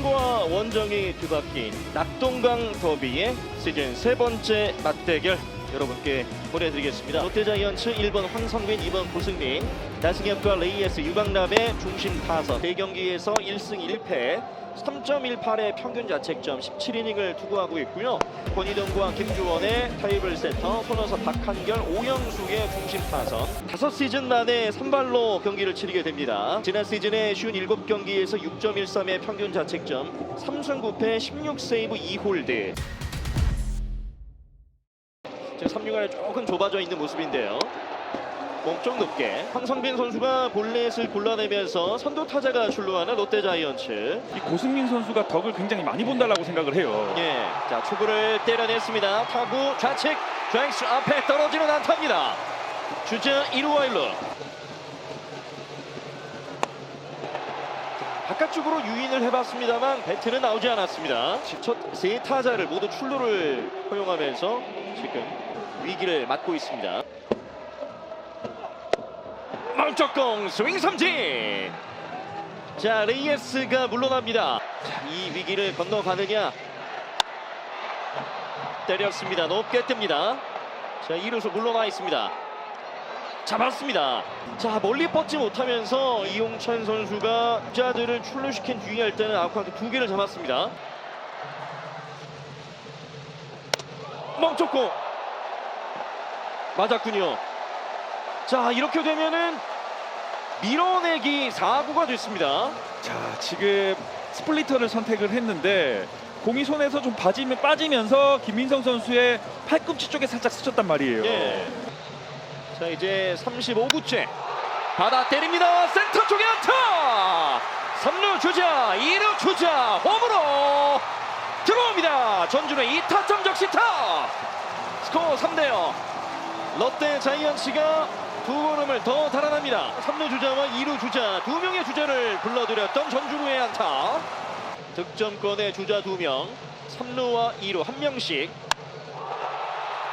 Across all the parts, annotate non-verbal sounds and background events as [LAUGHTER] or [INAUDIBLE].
부산과 원정이 뒤바뀐 낙동강 더비의 시즌 세 번째 맞대결 여러분께 보내드리겠습니다. 롯데자이언츠 1번 황성빈, 2번 고승민, 나승엽과 레이에스 유강남의 중심 타선 4경기에서 1승 1패 3.18의 평균 자책점 17이닝을 투구하고 있고요. 권희동과 김주원의 타이블 세터, 손호서 박한결, 오영숙의 중심 타선 5시즌 만에 선발로 경기를 치르게 됩니다. 지난 시즌에 57경기에서 6.13의 평균 자책점 3승 9패 16세이브 2홀드 3루간에 조금 좁아져 있는 모습인데요. 몸쪽 높게 황성빈 선수가 볼넷을 골라내면서 선두 타자가 출루하는 롯데 자이언츠 이 고승민 선수가 덕을 굉장히 많이 본다라고 생각을 해요. 예, 자 초구를 때려냈습니다. 타구 좌측 좌익수 앞에 떨어지는 안타입니다. 주자 1루와 1루. 바깥쪽으로 유인을 해봤습니다만 배트는 나오지 않았습니다. 첫 세 타자를 모두 출루를 허용하면서 지금 위기를 맞고 있습니다. 멀쩍공 스윙 삼진. 자 레이에스가 물러납니다. 자, 이 위기를 건너가느냐 때렸습니다. 높게 뜹니다. 자, 2루수 물러나 있습니다. 잡았습니다. 자, 멀리 뻗지 못하면서 이용찬 선수가 주자들을 출루시킨 뒤에 할 때는 아웃카운트 두 개를 잡았습니다. 멈췄고 맞았군요. 자, 이렇게 되면은 밀어내기 4구가 됐습니다. 자, 지금 스플리터를 선택을 했는데 공이 손에서 좀 빠지면 빠지면서 김민성 선수의 팔꿈치 쪽에 살짝 스쳤단 말이에요. 예. 자 이제 35구째 받아 때립니다. 센터 쪽에 안타. 3루 주자, 2루 주자, 홈으로 들어옵니다. 전준의 2타점 적시타. 스코어 3대 0. 롯데 자이언츠가 두 걸음을 더 달아납니다. 3루 주자와 2루 주자 두 명의 주자를 불러들였던 전준우의 안타. 득점권의 주자 두 명, 3루와 2루 한 명씩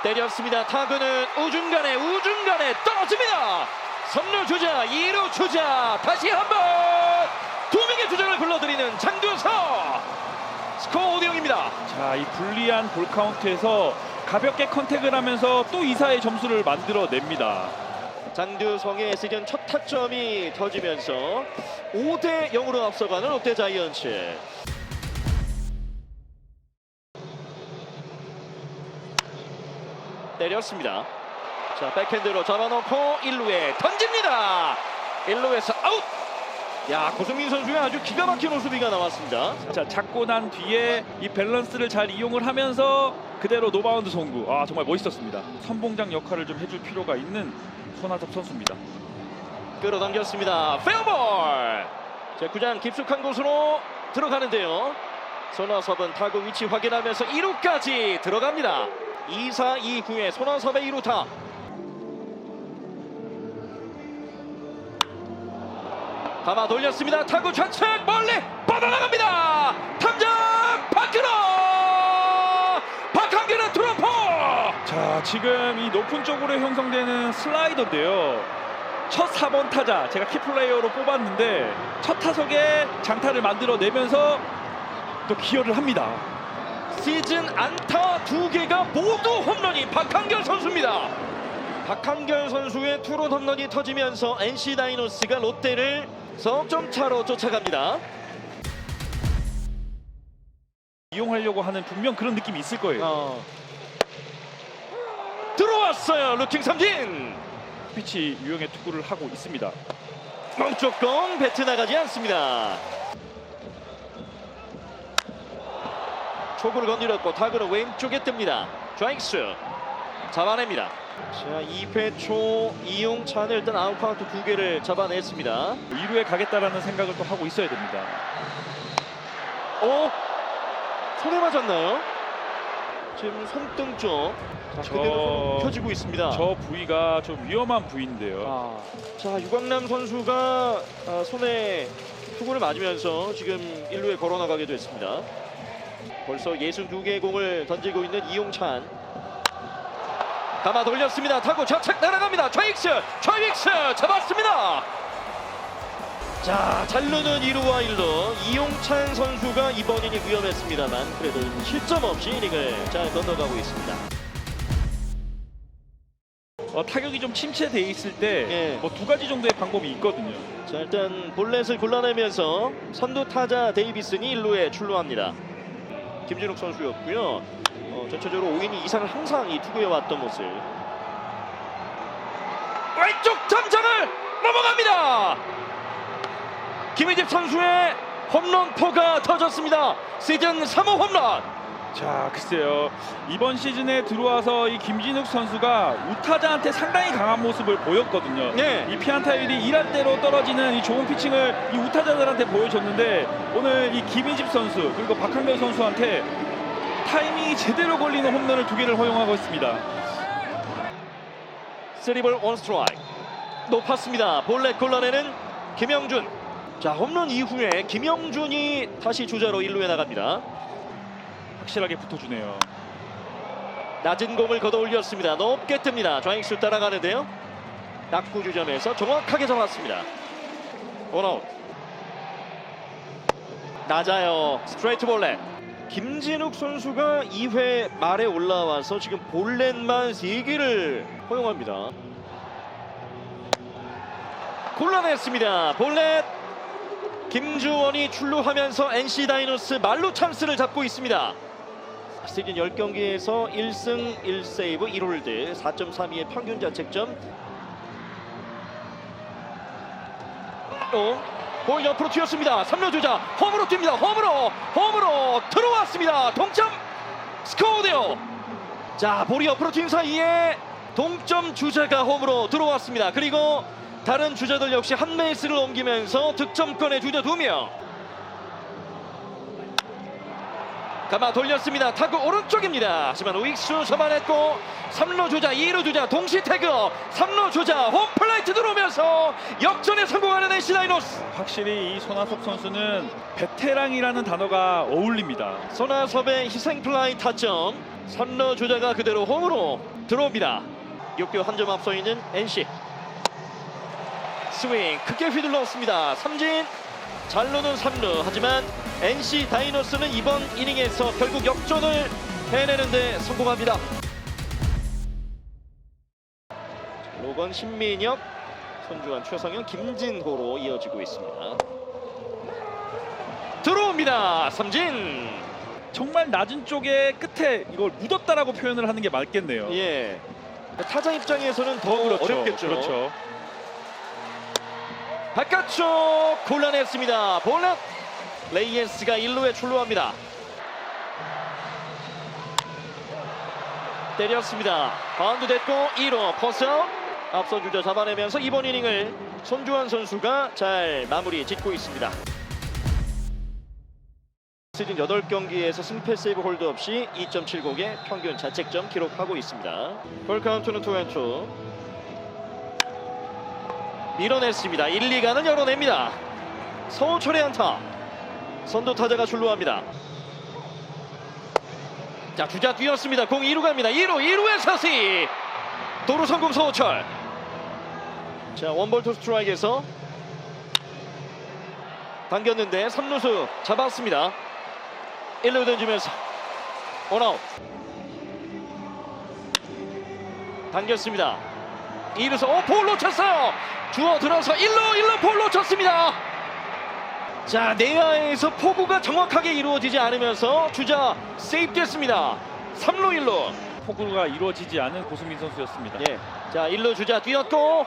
때렸습니다. 타구는 우중간에 우중간에 떨어집니다. 3루 주자, 2루 주자 다시 한번 두 명의 주자를 불러들이는 장두석 스코어 5대 0입니다. 자, 이 불리한 볼 카운트에서 가볍게 컨택을 하면서 또 이사의 점수를 만들어냅니다. 장두성의 시즌 첫 타점이 터지면서 5대 0으로 앞서가는 롯데 자이언츠. 때렸습니다. 자 백핸드로 잡아놓고 1루에 던집니다. 1루에서 아웃. 야 고승민 선수의 아주 기가 막힌 호수비가 나왔습니다. 자, 잡고 난 뒤에 이 밸런스를 잘 이용을 하면서 그대로 노바운드 송구. 아, 정말 멋있었습니다. 선봉장 역할을 좀 해줄 필요가 있는 손아섭 선수입니다. 끌어당겼습니다. 페어볼. 자, 구장 깊숙한 곳으로 들어가는데요. 손아섭은 타구 위치 확인하면서 2루까지 들어갑니다. 2사 2구의 손아섭의 2루타. 감아 돌렸습니다. 타구 좌측 멀리 뻗어나갑니다. 탐정 박한규 자 지금 이 높은 쪽으로 형성되는 슬라이더인데요 첫 4번 타자 제가 키플레이어로 뽑았는데 첫 타석에 장타를 만들어내면서 또 기여를 합니다 시즌 안타 두 개가 모두 홈런이 박한결 선수입니다. 박한결 선수의 투런 홈런이 터지면서 NC 다이노스가 롯데를 석점 차로 쫓아갑니다. 이용하려고 하는 분명 그런 느낌이 있을 거예요 어. 들어왔어요. 루킹 삼진. 피치 유형의 투구를 하고 있습니다 공 배트 나가지 않습니다. 초구를 건드렸고 타구는 왼쪽에 뜹니다. 좌익수 잡아냅니다. 자 2회 초 이용찬을 일단 아웃카운트 두 개를 잡아냈습니다. 2루에 가겠다라는 생각을 또 하고 있어야 됩니다 어? 손에 맞았나요? 지금 손등 쪽 자, 저- 그대로 손 펴지고 있습니다. 저 부위가 좀 위험한 부위인데요 아, 자 유광남 선수가 아, 손에 투구를 맞으면서 지금 1루에 걸어 나가게 됐습니다. 벌써 62개의 공을 던지고 있는 이용찬. 감아 돌렸습니다. 타고 좌측 날아갑니다. 좌익스, 좌익스 잡았습니다. 자, 잘루는 2루와 1루. 이용찬 선수가 이번 이닝 위험했습니다만 그래도 실점 없이 이닝을 잘 건너가고 있습니다. 어, 타격이 좀 침체돼 있을 때 예. 뭐두 가지 정도의 방법이 있거든요. 자, 일단 볼넷을 골라내면서 선두 타자 데이비슨이 1루에 출루합니다. 김진욱 선수였고요. 어, 전체적으로 5이닝 이상을 항상 이 투구해 왔던 모습. 왼쪽 담장을 넘어갑니다. 김희집 선수의 홈런포가 터졌습니다. 시즌 3호 홈런. 자, 글쎄요. 이번 시즌에 들어와서 이 김진욱 선수가 우타자한테 상당히 강한 모습을 보였거든요. 네. 이 피안타율이 일할 대로 떨어지는 이 좋은 피칭을 이 우타자들한테 보여줬는데 오늘 이 김희집 선수 그리고 박한별 선수한테 타이밍이 제대로 걸리는 홈런을 두 개를 허용하고 있습니다. 쓰리볼 원 스트라이크 높았습니다. 볼넷 골라내는 김영준. 자 홈런 이후에 김영준이 다시 주자로 1루에 나갑니다. 확실하게 붙어주네요. 낮은 공을 걷어 올렸습니다. 높게 뜹니다. 좌익수 따라가는데요. 낙구 주점에서 정확하게 잡았습니다. 원아웃. 낮아요. 스트레이트 볼넷. 김진욱 선수가 2회 말에 올라와서 지금 볼넷만 3개를 허용합니다. 곤란했습니다. 볼넷. 김주원이 출루하면서 NC 다이노스 말루 찬스를 잡고 있습니다. 시즌 10경기에서 1승 1세이브 1홀드 4.32의 평균 자책점. 어? 볼 옆으로 튀었습니다. 3루 주자 홈으로 뜁니다. 홈으로 홈으로 들어왔습니다. 동점 스코어데요. 자 볼이 옆으로 튄 사이에 동점 주자가 홈으로 들어왔습니다. 그리고 다른 주자들 역시 한 베이스를 옮기면서 득점권의 주자 2명 가마 돌렸습니다. 타구 오른쪽입니다. 하지만 우익수 잡아냈고 3루 주자, 2루 주자 동시 태그 3루 주자 홈플레이트 들어오면서 역전에 성공하는 NC 다이노스 확실히 이 손아섭 선수는 베테랑이라는 단어가 어울립니다. 손아섭의 희생플라이 타점 3루 주자가 그대로 홈으로 들어옵니다. 6교 한 점 앞서 있는 NC 스윙 크게 휘둘렀습니다. 삼진 잘루는 3루 하지만 NC 다이노스는 이번 이닝에서 결국 역전을 해내는데 성공합니다. 로건 신민혁, 손주환, 최성현, 김진호로 이어지고 있습니다. 들어옵니다. 삼진. 정말 낮은 쪽에 끝에 이걸 묻었다라고 표현을 하는 게 맞겠네요. 예. 타자 입장에서는 더 어렵겠죠. 그렇죠. 바깥쪽 곤란했습니다. 볼넷 레이엔스가 1루에 출루합니다. 때렸습니다. 바운드 됐고 2루 퍼스아웃 앞선 주자 잡아내면서 이번 이닝을 손주환 선수가 잘 마무리 짓고 있습니다. 시즌 8경기에서 승패 세이브 홀드 없이 2.70의 평균 자책점 기록하고 있습니다. 볼 카운트는 투앤투 밀어냈습니다. 1, 2가는 열어냅니다. 서우철의 안타. 선두 타자가 출루합니다. 자 주자 뛰었습니다. 공 2루 갑니다. 2루 2루의 사시. 도루 성공 서우철. 자 원볼 투 스트라이크에서 당겼는데 3루수 잡았습니다. 1루 던지면서 원아웃. 당겼습니다. 2루수 오, 볼 놓쳤어요. 주어 들어서 1루 1루 볼 놓쳤습니다. 자 내야에서 포구가 정확하게 이루어지지 않으면서 주자 세입됐습니다. 3루 1루. 포구가 이루어지지 않은 고승민 선수였습니다. 예. 자 1루 주자 뛰었고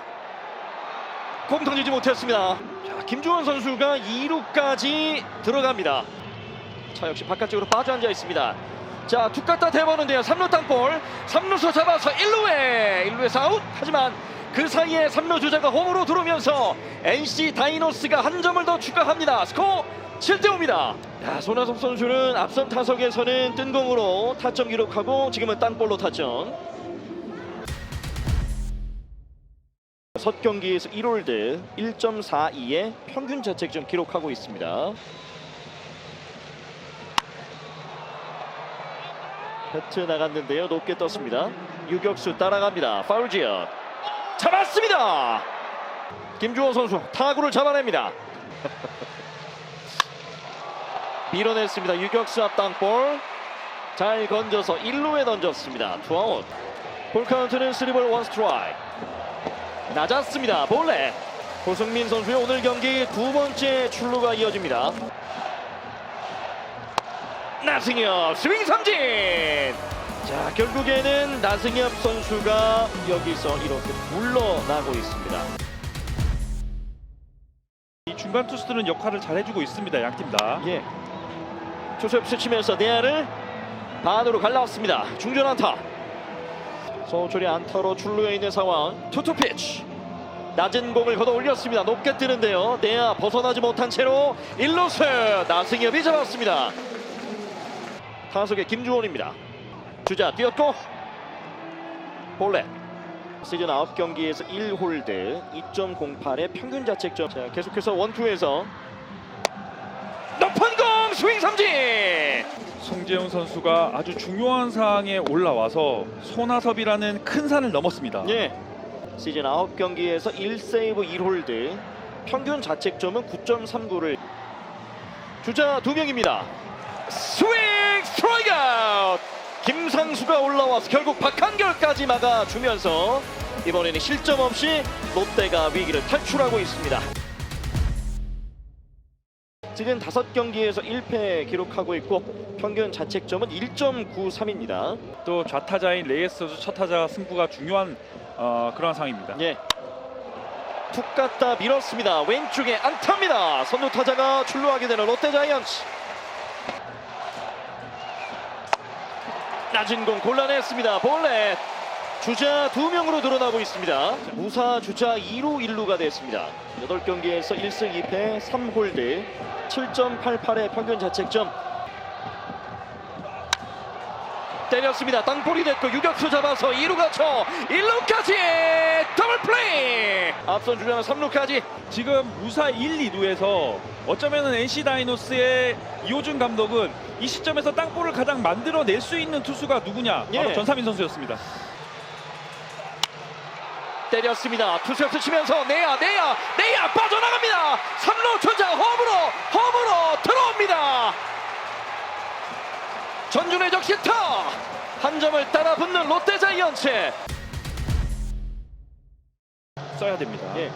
공 던지지 못했습니다. 자 김주원 선수가 2루까지 들어갑니다. 차 역시 바깥쪽으로 빠져 앉아 있습니다. 자, 툭 갖다 대보는데요. 3루 땅볼. 3루수 잡아서 1루에 1루에서 아웃. 하지만 그 사이에 3루 주자가 홈으로 들어오면서 NC 다이노스가 한 점을 더 추가합니다. 스코어 7대 5입니다. 야, 손아섭 선수는 앞선 타석에서는 뜬 공으로 타점 기록하고 지금은 땅볼로 타점. 첫 경기에서 1홀드 1.42의 평균 자책점 기록하고 있습니다. 헤트 나갔는데요. 높게 떴습니다. 유격수 따라갑니다. 파울 지역. 잡았습니다. 김주호 선수 타구를 잡아냅니다. [LAUGHS] 밀어냈습니다. 유격수 앞 땅볼. 잘 건져서 1루에 던졌습니다. 투아웃. 볼카운트는 스리볼 원스트라이. 낮았습니다. 볼레. 고승민 선수의 오늘 경기 두 번째 출루가 이어집니다. 나승엽 스윙 삼진. 자 결국에는 나승엽 선수가 여기서 이렇게 물러나고 있습니다. 이 중간 투수들은 역할을 잘 해주고 있습니다. 양팀 다. 예. 투수협 스치면서 내야를 반으로 갈라왔습니다. 중전 안타. 서울철이 안타로 출루해 있는 상황. 투투 피치. 낮은 공을 걷어 올렸습니다. 높게 뜨는데요. 내야 벗어나지 못한 채로 1루스 나승엽이 잡았습니다. 타석의 김주원입니다. 주자 뛰었고 볼넷. 시즌 9경기에서 1홀드 2.08의 평균 자책점. 자, 계속해서 원투에서 높은 공 스윙 삼진. 송재훈 선수가 아주 중요한 상황에 올라와서 손아섭이라는 큰 산을 넘었습니다. 예. 시즌 9경기에서 1세이브 1홀드 평균 자책점은 9.39를 주자 두 명입니다. 스윙 스트라이크. 김상수가 올라와서 결국 박한결까지 막아주면서 이번에는 실점 없이 롯데가 위기를 탈출하고 있습니다. 지금 다섯 경기에서 1패 기록하고 있고 평균 자책점은 1.93입니다. 또 좌타자인 레이스 선수 첫 타자 승부가 중요한 어, 그런 상황입니다. 예. 툭 갔다 밀었습니다. 왼쪽에 안타입니다. 선두 타자가 출루하게 되는 롯데 자이언츠. 낮은 공 곤란했습니다. 볼넷. 주자 두 명으로 늘어나고 있습니다. 무사 주자 2루 1루가 됐습니다. 8경기에서 1승 2패 3홀드 7.88의 평균 자책점 때렸습니다. 땅볼이 됐고 유격수 잡아서 2루가 쳐 1루까지 더블 플레이 앞선 주자는 3루까지 지금 무사 1, 2루에서 어쩌면은 NC 다이노스의 이호준 감독은 이 시점에서 땅볼을 가장 만들어낼 수 있는 투수가 누구냐? 바로 예. 전삼인 선수였습니다. 때렸습니다. 투수협 치면서 내야 내야 내야 빠져나갑니다. 3루 주자 홈으로 홈으로 들어옵니다. 전준의 적시타 한 점을 따라 붙는 롯데 자이언츠 써야 됩니다. 예.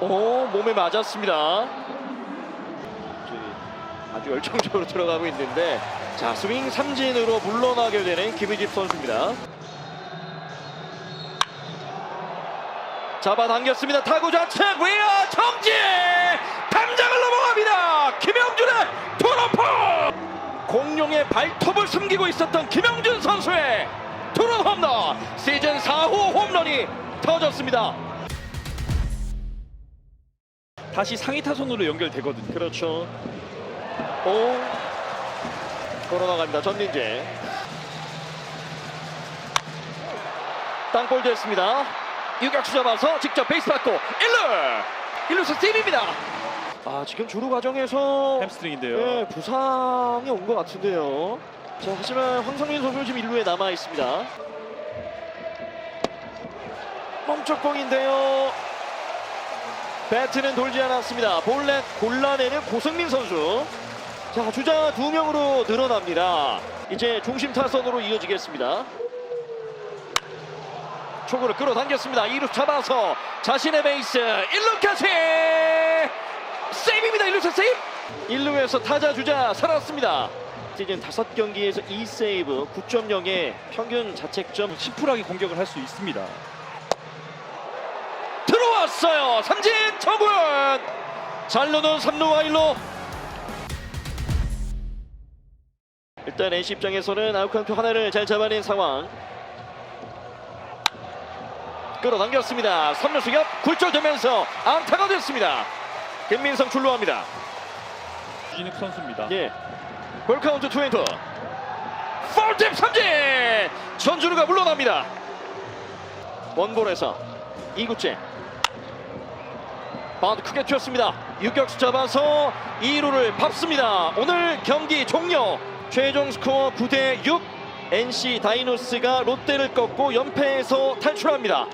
오 몸에 맞았습니다. 아주 열정적으로 들어가고 있는데 자 스윙 삼진으로 물러나게 되는 김희집 선수입니다. 잡아당겼습니다. 타구 좌측 외야 정지 담장을 넘어갑니다. 김영준의 투런포 공룡의 발톱을 숨기고 있었던 김영준 선수의 투런 홈런 시즌 4호 홈런이 터졌습니다. 다시 상위 타선으로 연결되거든요. 그렇죠. 오 걸어나갑니다. 전민재 땅볼 됐습니다. 유격수 잡아서 직접 베이스 받고 1루 1루수 팀입니다. 아 지금 주루 과정에서 햄스트링인데요. 예, 부상이 온 것 같은데요. 자 하지만 황성민 선수 지금 1루에 남아 있습니다. 멈쩍공인데요. 배트는 돌지 않았습니다. 볼넷 골라내는 고승민 선수. 자 주자 두 명으로 늘어납니다. 이제 중심 타선으로 이어지겠습니다. 초구를 끌어당겼습니다. 2루 잡아서 자신의 베이스 1루까지 세이브입니다. 1루차 세이브. 1루에서 타자 주자 살았습니다. 시즌 5경기에서 2세이브 9.0의 평균 자책점 심플하게 공격을 할 수 있습니다. 들어왔어요. 삼진 정구현. 잘로는 3루와 1루. 일단 NC 입장에서는 아웃카운트 하나를 잘 잡아낸 상황. 끌어당겼습니다. 3루수 옆 굴절되면서 안타가 됐습니다. 김민성 출루합니다. 유진익 선수입니다. 예. 볼카운트 투앤투. 폴팁 삼진. 전준우가 물러납니다. 원볼에서 2구째. 바운드 크게 튀었습니다. 유격수 잡아서 2루를 밟습니다. 오늘 경기 종료. 최종 스코어 9대 6. NC 다이노스가 롯데를 꺾고 연패에서 탈출합니다.